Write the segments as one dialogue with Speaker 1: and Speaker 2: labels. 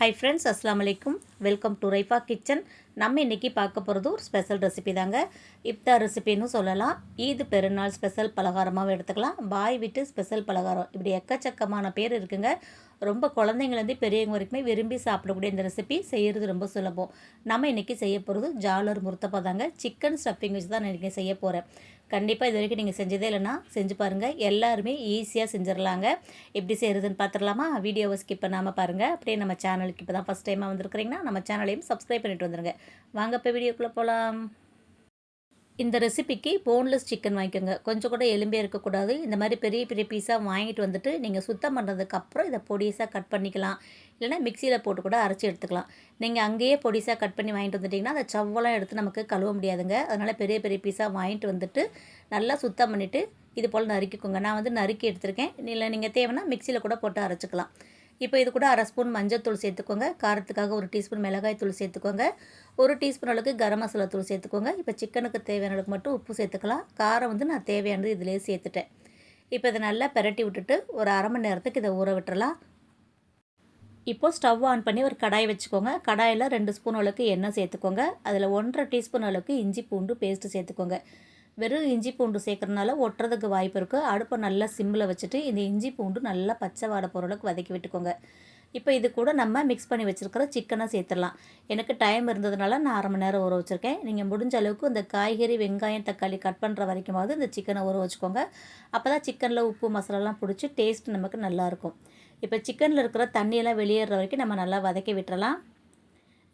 Speaker 1: Hi friends அஸ்லாம் வலைக்கும் welcome to Raifa kitchen நம்ம இன்றைக்கி பார்க்க போகிறது ஒரு ஸ்பெஷல் ரெசிபி தாங்க. இப்தா ரெசிபின்னு சொல்லலாம். ஈது பெருநாள் ஸ்பெஷல் பலகாரமாகவும் எடுத்துக்கலாம். பாய் விட்டு ஸ்பெஷல் பலகாரம். இப்படி எக்கச்சக்கமான பேர் இருக்குங்க. ரொம்ப குழந்தைங்கலேருந்து பெரியவங்க வரைக்குமே விரும்பி சாப்பிடக்கூடிய இந்த ரெசிபி செய்கிறது ரொம்ப சுலபம். நம்ம இன்றைக்கி செய்ய போகிறது ஜாலர் முருத்தப்பா தாங்க. சிக்கன் ஸ்டஃபிங் வச்சு தான் நான் இன்றைக்கி செய்ய போகிறேன் கண்டிப்பாக இது வரைக்கும் நீங்கள் செஞ்சதே இல்லைன்னா செஞ்சு பாருங்கள் எல்லாருமே ஈஸியாக செஞ்சிடலாங்க எப்படி செய்கிறதுன்னு பார்த்துடலாமா வீடியோவை ஸ்கிப் பண்ணாமல் பாருங்கள் அப்படியே நம்ம சேனலுக்கு இப்போ தான் ஃபஸ்ட் டைமாக வந்திருக்கிறீங்கன்னா நம்ம சேனலையும் சப்ஸ்கிரைப் பண்ணிட்டு வந்துருங்க. வாங்க இப்போ வீடியோக்குள்ளே போகலாம் இந்த ரெசிபிக்கு போன்லெஸ் சிக்கன் வாங்கிக்கோங்க. கொஞ்சம் கூட எலும்பே இருக்கக்கூடாது. இந்த மாதிரி பெரிய பெரிய பீஸாக வாங்கிட்டு வந்துட்டு நீங்கள் சுத்தம் பண்ணுறதுக்கப்புறம் இதை பொடிசாக கட் பண்ணிக்கலாம். இல்லைனா மிக்சியில் போட்டு கூட அரைச்சி எடுத்துக்கலாம். நீங்கள் அங்கேயே பொடிசாக கட் பண்ணி வாங்கிட்டு வந்துட்டிங்கன்னா அதை சவ்வெல்லாம் எடுத்து நமக்கு கழுவ முடியாதுங்க. அதனால் பெரிய பெரிய பீஸாக வாங்கிட்டு வந்துட்டு நல்லா சுத்தம் பண்ணிவிட்டு இது போல் நறுக்கிக்கோங்க. நான் வந்து நறுக்கி எடுத்திருக்கேன். இல்லை நீங்கள் தேவைன்னா மிக்சியில் கூட போட்டு அரைச்சிக்கலாம். இப்போ இது கூட அரை ஸ்பூன் மஞ்சள் சேர்த்துக்கோங்க. காரத்துக்காக ஒரு டீஸ்பூன் மிளகாய் தூள் சேர்த்துக்கோங்க. ஒரு டீஸ்பூன் அளவுக்கு கரம் மசாலா தூள் சேர்த்துக்கோங்க. இப்போ சிக்கனுக்கு தேவையான அளவுக்கு மட்டும் உப்பு சேர்த்துக்கலாம். காரம் வந்து நான் தேவையானது இதிலே சேர்த்துட்டேன். இப்போ இதை நல்லா பெரட்டி விட்டுட்டு ஒரு அரை மணி நேரத்துக்கு இதை ஊற விட்டுறலாம். இப்போது ஸ்டவ் ஆன் பண்ணி ஒரு கடாய் வச்சுக்கோங்க. கடாயில் ரெண்டு ஸ்பூன் அளவுக்கு எண்ணெய் சேர்த்துக்கோங்க. அதில் ஒன்றரை டீஸ்பூன் அளவுக்கு இஞ்சி பூண்டு பேஸ்ட்டு சேர்த்துக்கோங்க. வெறும் இஞ்சி பூண்டு சேர்க்குறதுனால ஒட்டுறதுக்கு வாய்ப்பு இருக்குது அடுப்பை நல்லா சிம்மில் வச்சுட்டு இந்த இஞ்சி பூண்டு நல்லா பச்சை வாடை போகிற அளவுக்கு வதக்கி விட்டுக்கோங்க. இப்போ இது கூட நம்ம மிக்ஸ் பண்ணி வச்சுருக்கிற சிக்கனை சேர்த்துடலாம். எனக்கு டைம் இருந்ததுனால நான் அரை மணி நேரம் ஊற வச்சுருக்கேன். நீங்கள் முடிஞ்ச அளவுக்கு இந்த காய்கறி வெங்காயம் தக்காளி கட் பண்ணுற வரைக்குமாவது இந்த சிக்கனை ஊற வச்சுக்கோங்க. அப்போ தான் சிக்கனில் உப்பு மசாலாலாம் பிடிச்சி டேஸ்ட் நமக்கு நல்லாயிருக்கும் இப்போ சிக்கனில் இருக்கிற தண்ணியெல்லாம் வெளியேற வரைக்கும் நம்ம நல்லா வதக்கி விட்டுறலாம்.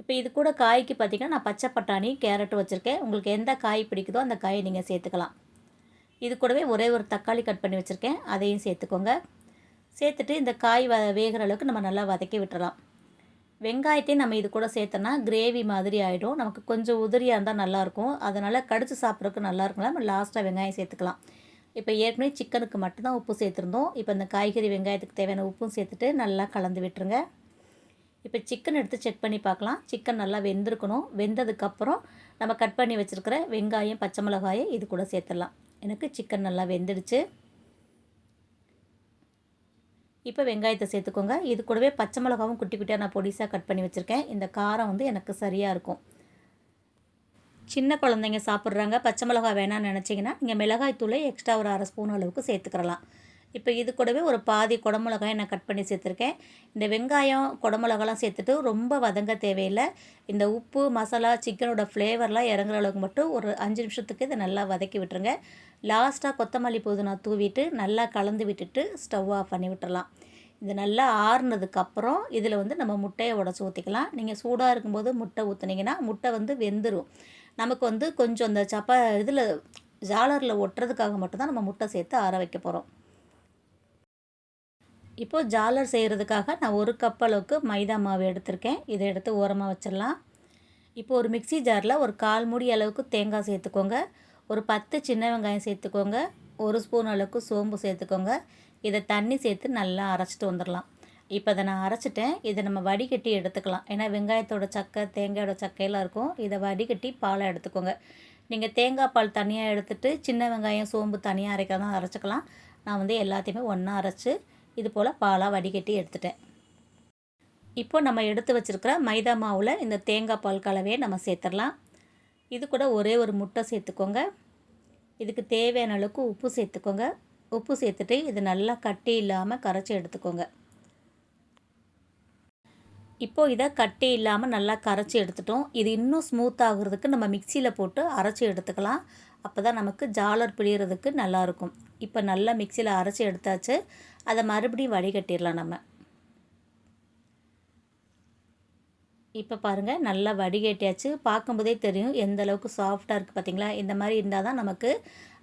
Speaker 1: இப்போ இது கூட காய்க்கு பார்த்திங்கன்னா நான் பச்சை பட்டாணி கேரட் வச்சுருக்கேன். உங்களுக்கு எந்த காய் பிடிக்குதோ அந்த காயை நீங்கள் சேர்த்துக்கலாம். இது கூடவே ஒரே ஒரு தக்காளி கட் பண்ணி வச்சுருக்கேன். அதையும் சேர்த்துக்கோங்க. சேர்த்துட்டு இந்த காய் வ வேகிற அளவுக்கு நம்ம நல்லா வதக்கி விட்டுறலாம். வெங்காயத்தையும் நம்ம இது கூட சேர்த்தோன்னா கிரேவி மாதிரி ஆகிடும் நமக்கு கொஞ்சம் உதிரியாக இருந்தால் நல்லாயிருக்கும். அதனால் கடிச்சு சாப்பிட்றதுக்கு நல்லா இருக்குங்களா நம்ம லாஸ்ட்டாக வெங்காயம் சேர்த்துக்கலாம். இப்போ ஏற்கனவே சிக்கனுக்கு மட்டும்தான் உப்பு சேர்த்துருந்தோம். இப்போ இந்த காய்கறி வெங்காயத்துக்கு தேவையான உப்பும் சேர்த்துட்டு நல்லா கலந்து விட்டுருங்க. இப்போ சிக்கன் எடுத்து செக் பண்ணி பார்க்கலாம். சிக்கன் நல்லா வெந்திருக்கணும். வெந்ததுக்கப்புறம் நம்ம கட் பண்ணி வச்சுருக்கிற வெங்காயம் பச்சை மிளகாயை இது கூட சேர்த்துடலாம். எனக்கு சிக்கன் நல்லா வெந்துடுச்சு. இப்போ வெங்காயத்தை சேர்த்துக்கோங்க. இது கூடவே பச்சை மிளகாவும் குட்டி குட்டியாக நான் பொடிசாக கட் பண்ணி வச்சுருக்கேன். இந்த காரம் வந்து எனக்கு சரியாக இருக்கும். சின்ன குழந்தைங்க சாப்பிட்றாங்க. பச்சை மிளகா வேணாம்னு நினச்சிங்கன்னா நீங்கள் மிளகாய் தூளை எக்ஸ்ட்ரா ஒரு அரை ஸ்பூன் அளவுக்கு சேர்த்துக்கிறலாம். இப்போ இது கூடவே ஒரு பாதி குடமிளகாய் நான் கட் பண்ணி சேர்த்துருக்கேன். இந்த வெங்காயம் குடமிளகாலாம் சேர்த்துட்டு ரொம்ப வதங்க தேவையில்லை. இந்த உப்பு மசாலா சிக்கனோட ஃப்ளேவர்லாம் இறங்குற அளவுக்கு மட்டும் ஒரு அஞ்சு நிமிஷத்துக்கு இதை நல்லா வதக்கி விட்டுருங்க. லாஸ்ட்டாக கொத்தமல்லி புதினா தூவிட்டு நல்லா கலந்து விட்டுட்டு ஸ்டவ் ஆஃப் பண்ணி விட்டுடலாம் இது நல்லா ஆறுனதுக்கப்புறம் இதில் வந்து நம்ம முட்டையை உடச்சி ஊற்றிக்கலாம் நீங்கள் சூடாக இருக்கும்போது முட்டை ஊற்றுனீங்கன்னா முட்டை வந்து வெந்துடும் நமக்கு வந்து கொஞ்சம் அந்த சப்பா இதில் ஜாலரில் ஒட்டுறதுக்காக மட்டும்தான் நம்ம முட்டை சேர்த்து ஆற வைக்க போகிறோம் இப்போது ஜாலர் செய்கிறதுக்காக நான் ஒரு கப் அளவுக்கு மைதா மாவு எடுத்திருக்கேன். இதை எடுத்து ஓரமாக வச்சிடலாம். இப்போ ஒரு மிக்சி ஜாரில் ஒரு கால் மூடி அளவுக்கு தேங்காய் சேர்த்துக்கோங்க. ஒரு பத்து சின்ன வெங்காயம் சேர்த்துக்கோங்க. ஒரு ஸ்பூன் அளவுக்கு சோம்பு சேர்த்துக்கோங்க. இதை தண்ணி சேர்த்து நல்லா அரைச்சிட்டு வந்துடலாம். இப்போ அதை நான் அரைச்சிட்டேன். இதை நம்ம வடிகட்டி எடுத்துக்கலாம். ஏன்னா வெங்காயத்தோட சக்கை தேங்காயோட சக்கையெல்லாம் இருக்கும். இதை வடிகட்டி பாலை எடுத்துக்கோங்க. நீங்கள் தேங்காய் பால் தனியாக எடுத்துகிட்டு சின்ன வெங்காயம் சோம்பு தனியாக அரைக்கிறதா அரைச்சிக்கலாம். நான் வந்து எல்லாத்தையுமே ஒன்றா அரைச்சி இது போல் பாலாக வடிகட்டி எடுத்துட்டேன். இப்போ நம்ம எடுத்து வச்சுருக்கிற மைதா மாவில் இந்த தேங்காய் பால் கலவையை நம்ம சேர்த்துடலாம். இது கூட ஒரே ஒரு முட்டை சேர்த்துக்கோங்க. இதுக்கு தேவையான அளவுக்கு உப்பு சேர்த்துக்கோங்க. உப்பு சேர்த்துட்டு இது நல்லா கட்டி இல்லாமல் கரைச்சி எடுத்துக்கோங்க. இப்போது இதை கட்டி இல்லாமல் நல்லா கரைச்சி எடுத்துட்டோம். இது இன்னும் ஸ்மூத் ஆகுறதுக்கு நம்ம மிக்சியில் போட்டு அரைச்சி எடுத்துக்கலாம். அப்போ தான் நமக்கு ஜாலர் பிழியறதுக்கு நல்லாயிருக்கும் இப்போ நல்லா மிக்சியில் அரைச்சி எடுத்தாச்சு. அதை மறுபடியும் வடிகட்டிடலாம் நம்ம. இப்போ பாருங்கள் நல்லா வடிகட்டியாச்சு. பார்க்கும்போதே தெரியும் எந்த அளவுக்கு சாஃப்டாக இருக்குது பார்த்திங்களா இந்த மாதிரி இருந்தால் தான் நமக்கு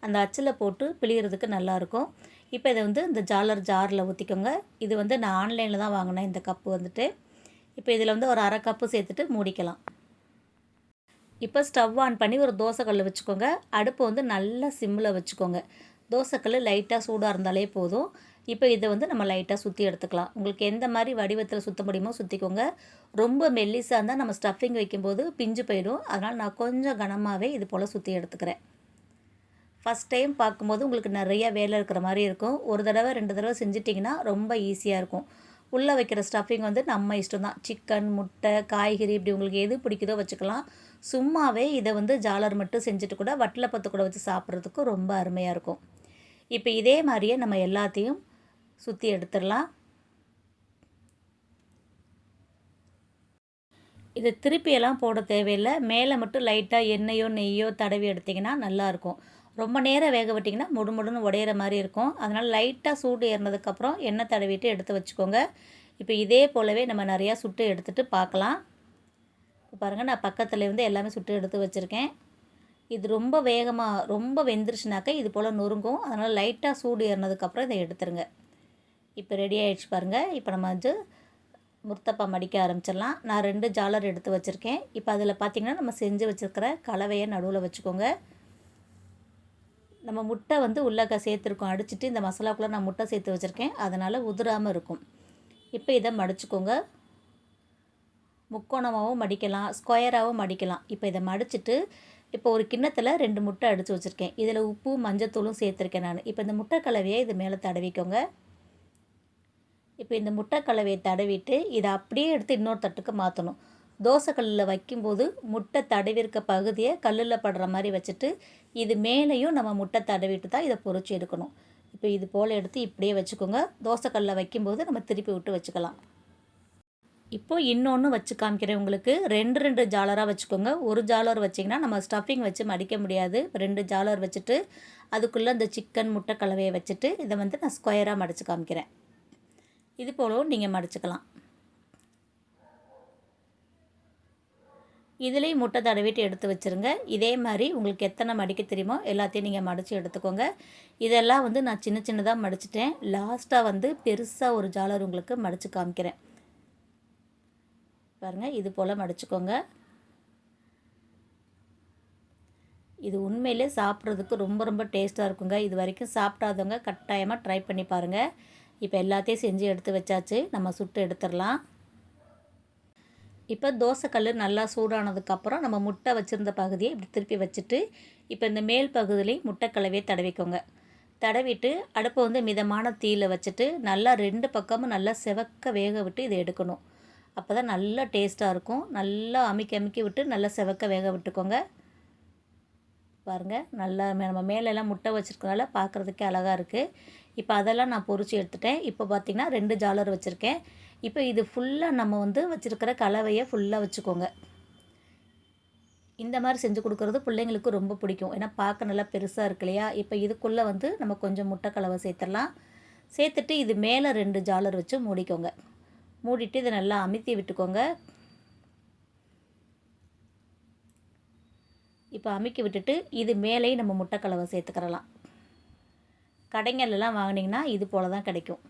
Speaker 1: அந்த அச்சில் போட்டு பிழியறதுக்கு நல்லாயிருக்கும் இப்போ இதை வந்து இந்த ஜாலர் ஜாரில் ஊற்றிக்கோங்க இது வந்து நான் ஆன்லைனில் தான் வாங்கினேன் இந்த கப்பு வந்துட்டு. இப்போ இதில் வந்து ஒரு அரை கப்பு சேர்த்துட்டு மூடிக்கலாம். இப்போ ஸ்டவ் ஆன் பண்ணி ஒரு தோசைக்கல் வச்சுக்கோங்க. அடுப்பு வந்து நல்லா சிம்மில் வச்சுக்கோங்க. தோசைக்கல் லைட்டாக சூடாக இருந்தாலே போதும். இப்போ இதை வந்து நம்ம லைட்டாக சுற்றி எடுத்துக்கலாம். உங்களுக்கு எந்த மாதிரி வடிவத்தில் சுற்ற முடியுமோ சுற்றிக்கோங்க ரொம்ப மெல்லிஸாக இருந்தால் நம்ம ஸ்டஃபிங் வைக்கும்போது பிஞ்சு போயிடும். அதனால் நான் கொஞ்சம் கனமாகவே இது போல் சுற்றி எடுத்துக்கிறேன். ஃபஸ்ட் டைம் பார்க்கும்போது உங்களுக்கு நிறைய வேலை இருக்கிற மாதிரி இருக்கும். ஒரு தடவை ரெண்டு தடவை செஞ்சிட்டிங்கன்னா ரொம்ப ஈஸியாக இருக்கும். உள்ளே வைக்கிற ஸ்டஃபிங் வந்து நம்ம இஷ்டம் தான் சிக்கன் முட்டை காய்கறி இப்படி உங்களுக்கு எது பிடிக்குதோ வச்சுக்கலாம். சும்மாவே இதை வந்து ஜாலர் மட்டும் செஞ்சுட்டு கூட வட்டலப்பத்து கூட வச்சு சாப்பிட்றதுக்கு ரொம்ப அருமையாக இருக்கும். இப்போ இதே மாதிரியே நம்ம எல்லாத்தையும் சுற்றி எடுத்துடலாம். இது திருப்பியெல்லாம் போட தேவையில்லை. மேலே மட்டும் லைட்டாக எண்ணெயோ நெய்யோ தடவி எடுத்திங்கன்னா நல்லாயிருக்கும். ரொம்ப நேரம் வேக விட்டிங்கன்னா முடுமுடுன்னு உடையிற மாதிரி இருக்கும். அதனால் லைட்டாக சூடு ஏறினதுக்கப்புறம் எண்ணெய் தடவிட்டு எடுத்து வச்சுக்கோங்க. இப்போ இதே போலவே நம்ம நிறையா சுட்டு எடுத்துகிட்டு பார்க்கலாம். இப்போ பாருங்கள் நான் பக்கத்தில் இருந்து எல்லாமே சுட்டு எடுத்து வச்சுருக்கேன். இது ரொம்ப வேகமாக ரொம்ப வெந்துருச்சுனாக்கா இது போல் நொறுங்கும். அதனால் லைட்டாக சூடு ஏறினதுக்கப்புறம் இதை எடுத்துருங்க. இப்போ ரெடி ஆகிடுச்சு பாருங்கள் இப்போ நம்ம வந்து முர்த்தப்பா மடிக்க ஆரம்பிச்சிடலாம். நான் ரெண்டு ஜாலர் எடுத்து வச்சுருக்கேன். இப்போ அதில் பார்த்திங்கன்னா நம்ம செஞ்சு வச்சுருக்கிற கலவையை நடுவில் வச்சுக்கோங்க. நம்ம முட்டை வந்து உள்ளக்க சேர்த்துருக்கோம். அடிச்சுட்டு இந்த மசாலாக்குள்ளே நான் முட்டை சேர்த்து வச்சுருக்கேன். அதனால் உதிராமல் இருக்கும். இப்போ இதை மடிச்சுக்கோங்க. முக்கோணமாகவும் மடிக்கலாம். ஸ்கொயராகவும் மடிக்கலாம். இப்போ இதை மடிச்சுட்டு இப்போ ஒரு கிண்ணத்தில் ரெண்டு முட்டை அடித்து வச்சுருக்கேன். இதில் உப்பு மஞ்சத்தூளும் சேர்த்துருக்கேன் நான். இப்போ இந்த முட்டை கலவையை இது மேலே தடவிக்கோங்க. இப்போ இந்த முட்டை கலவையை தடவிட்டு இதை அப்படியே எடுத்து இன்னொரு தட்டுக்கு மாற்றணும். தோசைக்கல்லில் வைக்கும்போது முட்டை தடவிருக்க பகுதியை கல்லில் படுற மாதிரி வச்சுட்டு இது மேலேயும் நம்ம முட்டை தடவிட்டு தான் இதை பொறிச்சு எடுக்கணும். இப்போ இது போல் எடுத்து இப்படியே வச்சுக்கோங்க. தோசைக்கல்லில் வைக்கும்போது நம்ம திருப்பி விட்டு வச்சுக்கலாம். இப்போது இன்னொன்று வச்சு காமிக்கிறேன் உங்களுக்கு. ரெண்டு ரெண்டு ஜாலராக வச்சுக்கோங்க. ஒரு ஜாலர் வச்சிங்கன்னா நம்ம ஸ்டஃபிங் வச்சு மடிக்க முடியாது. ரெண்டு ஜாலர் வச்சுட்டு அதுக்குள்ளே இந்த சிக்கன் முட்டை கலவையை வச்சுட்டு இதை வந்து நான் ஸ்கொயராக மடித்து காமிக்கிறேன். இது போலவும் நீங்கள் மடிச்சுக்கலாம். இதுலேயும் முட்டை தடவிட்டு எடுத்து வச்சுருங்க. இதே மாதிரி உங்களுக்கு எத்தனை மடிக்க தெரியுமோ எல்லாத்தையும் நீங்கள் மடித்து எடுத்துக்கோங்க. இதெல்லாம் வந்து நான் சின்ன சின்னதாக மடிச்சிட்டேன். லாஸ்ட்டாக வந்து பெருசாக ஒரு ஜாலர் உங்களுக்கு மடித்து காமிக்கிறேன். பாருங்கள் இது போல் மடிச்சுக்கோங்க. இது உண்மையிலே சாப்பிட்றதுக்கு ரொம்ப ரொம்ப டேஸ்ட்டாக இருக்குங்க. இது வரைக்கும் சாப்பிடாதவங்க கட்டாயமாக ட்ரை பண்ணி பாருங்கள் இப்போ எல்லாத்தையும் செஞ்சு எடுத்து வச்சாச்சு. நம்ம சுட்டு எடுத்துடலாம். இப்போ தோசைக்கல் நல்லா சூடானதுக்கப்புறம் நம்ம முட்டை வச்சுருந்த பகுதியை இப்படி திருப்பி வச்சுட்டு இப்போ இந்த மேல் பகுதியிலையும் முட்டை கலவையை தடவிக்கோங்க. தடவிட்டு அடுப்பை வந்து மிதமான தீயில் வச்சுட்டு நல்லா ரெண்டு பக்கமும் நல்லா செவக்க வேக விட்டு இதை எடுக்கணும். அப்போ தான் நல்லா டேஸ்ட்டாக இருக்கும். நல்லா அமுக்கி அமுக்கி விட்டு நல்லா செவக்க வேக விட்டுக்கோங்க. பாருங்கள் நல்லா நம்ம மேலெல்லாம் முட்டை வச்சுருக்கனால பார்க்குறதுக்கே அழகாக இருக்குது இப்போ அதெல்லாம் நான் பொறிச்சு எடுத்துட்டேன். இப்போ பார்த்திங்கன்னா ரெண்டு ஜாலர் வச்சுருக்கேன். இப்போ இது ஃபுல்லாக நம்ம வந்து வச்சுருக்கிற கலவையை ஃபுல்லாக வச்சுக்கோங்க. இந்த மாதிரி செஞ்சு கொடுக்குறது பிள்ளைங்களுக்கு ரொம்ப பிடிக்கும். ஏன்னா பார்க்க நல்லா பெருசாக இருக்கு இல்லையா? இப்போ இதுக்குள்ளே வந்து நம்ம கொஞ்சம் முட்டை கலவை சேர்த்துடலாம். சேர்த்துட்டு இது மேலே ரெண்டு ஜாலர் வச்சு மூடிக்கோங்க. மூடிட்டு இதை நல்லா அமுத்தி விட்டுக்கோங்க. இப்போ அமுக்கி விட்டுட்டு இது மேலேயும் நம்ம முட்டைக்கலவை சேர்த்துக்கிறலாம். கடைங்கள்லாம் வாங்கினீங்கன்னா இது போல் தான் கிடைக்கும்.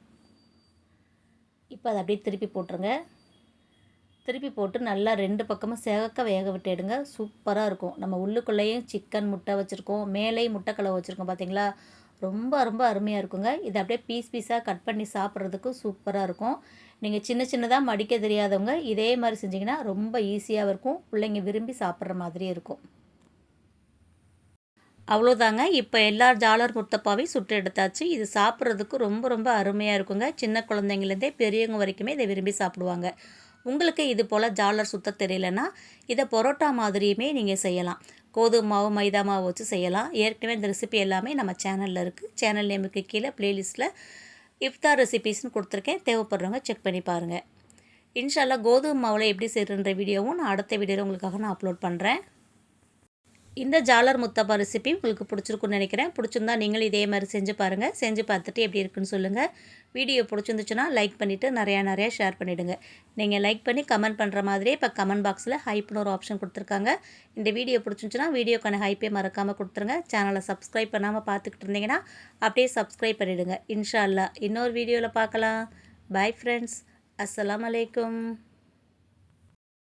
Speaker 1: இப்போ அதை அப்படியே திருப்பி போட்டுருங்க. திருப்பி போட்டு நல்லா ரெண்டு பக்கமும் சேகக்க வேக விட்டு எடுங்க. சூப்பராக இருக்கும். நம்ம உள்ளுக்குள்ளேயும் சிக்கன் முட்டை வச்சுருக்கோம். மேலேயும் முட்டைக்கலவை வச்சுருக்கோம் பார்த்தீங்களா ரொம்ப ரொம்ப அருமையாக இருக்குங்க. இதை அப்படியே பீஸ் பீஸாக கட் பண்ணி சாப்பிட்றதுக்கு சூப்பராக இருக்கும். நீங்கள் சின்ன சின்னதாக மடிக்க தெரியாதவங்க இதே மாதிரி செஞ்சிங்கன்னா ரொம்ப ஈஸியாக இருக்கும். பிள்ளைங்க விரும்பி சாப்பிட்ற மாதிரியே இருக்கும். அவ்வளோதாங்க. இப்போ எல்லா ஜாலர் முத்தப்பாவையும் சுட்டு எடுத்தாச்சு. இது சாப்பிட்றதுக்கு ரொம்ப ரொம்ப அருமையாக இருக்குங்க. சின்ன குழந்தைங்கலேருந்தே பெரியவங்க வரைக்குமே இதை விரும்பி சாப்பிடுவாங்க. உங்களுக்கு இது போல் ஜாலர் சுத்த தெரியலன்னா இதை பரோட்டா மாதிரியுமே நீங்கள் செய்யலாம். கோதுமை மாவு மைதா மாவு வச்சு செய்யலாம். ஏற்கனவே இந்த ரெசிபி எல்லாமே நம்ம சேனலில் இருக்குது சேனல் நேமுக்கு கீழே ப்ளேலிஸ்ட்டில் இஃப்தார் ரெசிபீஸ்னு கொடுத்துருக்கேன். தேவைப்படுறவங்க செக் பண்ணி பாருங்கள் இன்ஷால்லா கோதுமை மாவில் எப்படி செய்கிறன்ற வீடியோவும் நான் அடுத்த வீடியோவில் உங்களுக்காக நான் அப்லோட் பண்ணுறேன் இந்த ஜாலர் முத்தப்பா ரெசிபி உங்களுக்கு பிடிச்சிருக்குன்னு நினைக்கிறேன். பிடிச்சிருந்தா நீங்களும் இதே மாதிரி செஞ்சு பாருங்கள் செஞ்சு பார்த்துட்டு எப்படி இருக்குன்னு சொல்லுங்கள் வீடியோ பிடிச்சிருந்துச்சுன்னா லைக் பண்ணிவிட்டு நிறையா நிறையா ஷேர் பண்ணிவிடுங்க நீங்கள் லைக் பண்ணி கமெண்ட் பண்ணுற மாதிரியே இப்போ கமெண்ட் பாக்ஸில் ஹைப்னு ஒரு ஆப்ஷன் கொடுத்துருக்காங்க. இந்த வீடியோ பிடிச்சிருந்துச்சுன்னா வீடியோக்கான ஹைப்பே மறக்காமல் கொடுத்துருங்க. சேனலை சப்ஸ்கிரைப் பண்ணாமல் பார்த்துக்கிட்டு இருந்தீங்கன்னா அப்படியே சப்ஸ்கிரைப் பண்ணிவிடுங்க இன்ஷா அல்லா இன்னொரு வீடியோவில் பார்க்கலாம். பாய் ஃப்ரெண்ட்ஸ் அஸ்லாம் அலைக்கும்